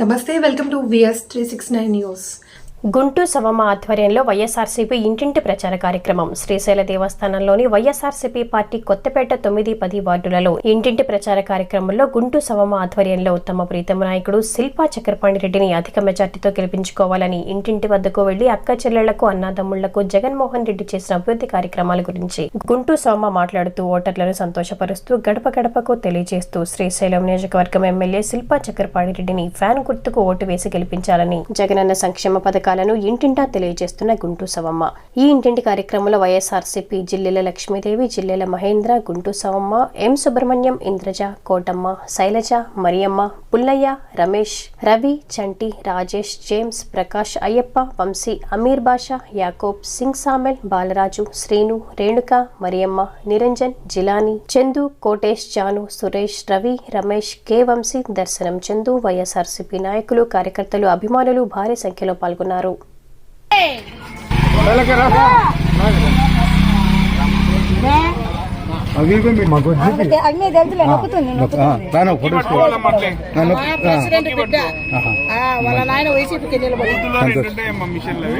నమస్తే welcome to VS three six nine news Guntur సవమ ఆధ్వర్యంలో వైఎస్ఆర్సీపీ ఇంటింటి ప్రచార కార్యక్రమం. శ్రీశైల దేవస్థానంలోని వైఎస్ఆర్సీపీ పార్టీ కొత్తపేట తొమ్మిది పది వార్డులలో ఇంటింటి ప్రచార కార్యక్రమంలో గుంటూరు సవమ ఆధ్వర్యంలో తమ ప్రీతమ నాయకుడు శిల్పా చక్రపాణి రెడ్డిని అధిక మెజార్టీతో గెలిపించుకోవాలని ఇంటింటి వద్దకు వెళ్ళి అక్క చెల్లెళ్ళకు అన్నాదమ్ముళ్ళకు జగన్మోహన్ రెడ్డి చేసిన అభివృద్ధి కార్యక్రమాల గురించి గుంటూరు సవమ మాట్లాడుతూ ఓటర్లను సంతోషపరుస్తూ గడప గడపకు తెలియజేస్తూ శ్రీశైలం నియోజకవర్గం ఎమ్మెల్యే శిల్పా చక్రపాణి రెడ్డిని ఫ్యాన్ గుర్తుకు ఓటు వేసి గెలిపించాలని జగనన్న సంక్షేమ పథకాలను ఇంటింటా తెలియజేస్తున్న గుంటూ సవమ్మ. ఈ ఇంటింటి కార్యక్రమంలో YSRCP Jillela Lakshmidevi Jillela Mahendra Guntu Savamma M Subrahmanyam Indraja Kotamma Sailaja Mariyamma Pullaiah Ramesh Ravi Chanti Rajesh James Prakash Ayyappa Vamsi Ameer Basha Yakob Singh Samel Balaraju Srinu Renuka Mariyamma Niranjan Jilani Chandu Kotesh Janu Suresh Ravi Ramesh K Vamsi Darshanam Chandu YSRCP నాయకులు కార్యకర్తలు అభిమానులు భారీ సంఖ్యలో పాల్గొన్నారు.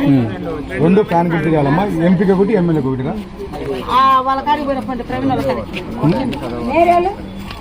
ఉమ్. రెండు fan గుర్తు కావాలమ్మా. ఎంపీకి ఒకటి ఎమ్మెల్యేకి ఒకటిరా? ఆ, వాళ్ళ కాడికి పోయినప్పుడు ప్రవీణ్ వాళ్ళ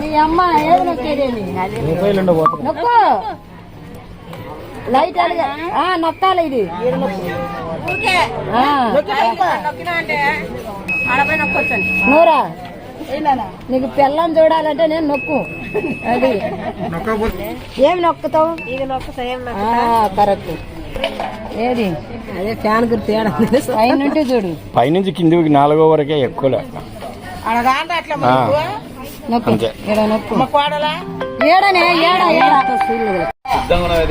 మీ అమ్మ ఏది నొక్కేదేమి నొక్కు లైట్ నొక్కాలి ఇది. నూరా నీకు పిల్లని చూడాలంటే నేను నొక్కు. అది. ఏం నొక్కుతావు? కరెక్ట్. ఏది? అదే ఫ్యాన్ గుర్తు పైన ఉంటే చూడు. పైనుంచి కిందికి నాలుగో వరకే ఎక్కువలే. ఆ, నొక్కు. అంతే. ఏడ నొక్కు? ఏడనే ఏడ ఏడ? బాలుడు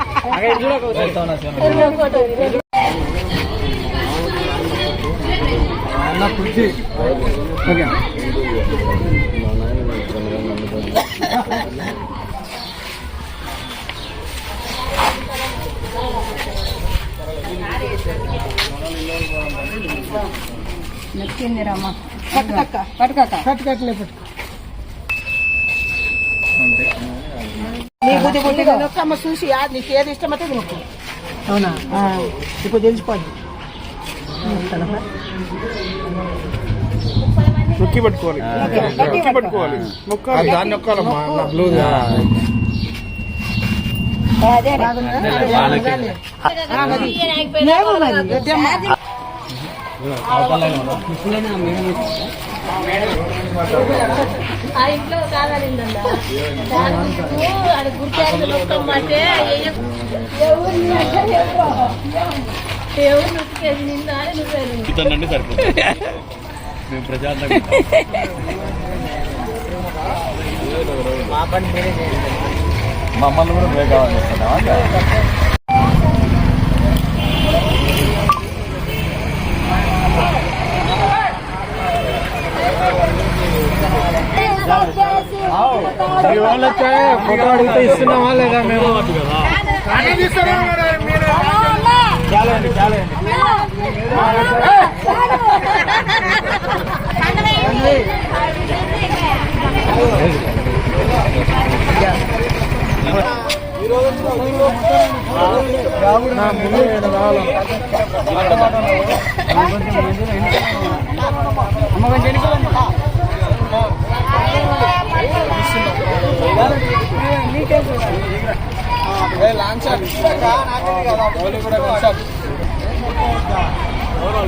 ఈ పందారు అన్న కుర్చీ ఓకే పట్టుకక్క పట్టుకక్క పట్టుకట్లే పట్టుకో. నీ బుద్ధి బుద్ధి నొక్కమ్మ చూసి నీకు ఏది ఇష్టమైతే అది నొక్కు అవునా ఇప్పుడు తెలిసిపోద్ది నొక్కి పట్టుకోవాలి. నొక్కి పట్టుకోవాలి. దాన్ని నొక్కాలమ్మా బ్లూ అదే. ఆ ఇంట్లో కాదనిందల్లా అది గుర్తు నొక్కమ్మంటే ఎవరు నొక్కేది నిన్న అని నువ్వే ఇతనండి సరిపోతుంది. మేము ప్రజాతంత్రం మమ్మల్ని కూడా బ్రేక్ కావాలి ఫోటో అడిగితే ఇస్తున్నామా లేదా మేము? చాలండి చాలండి కూడా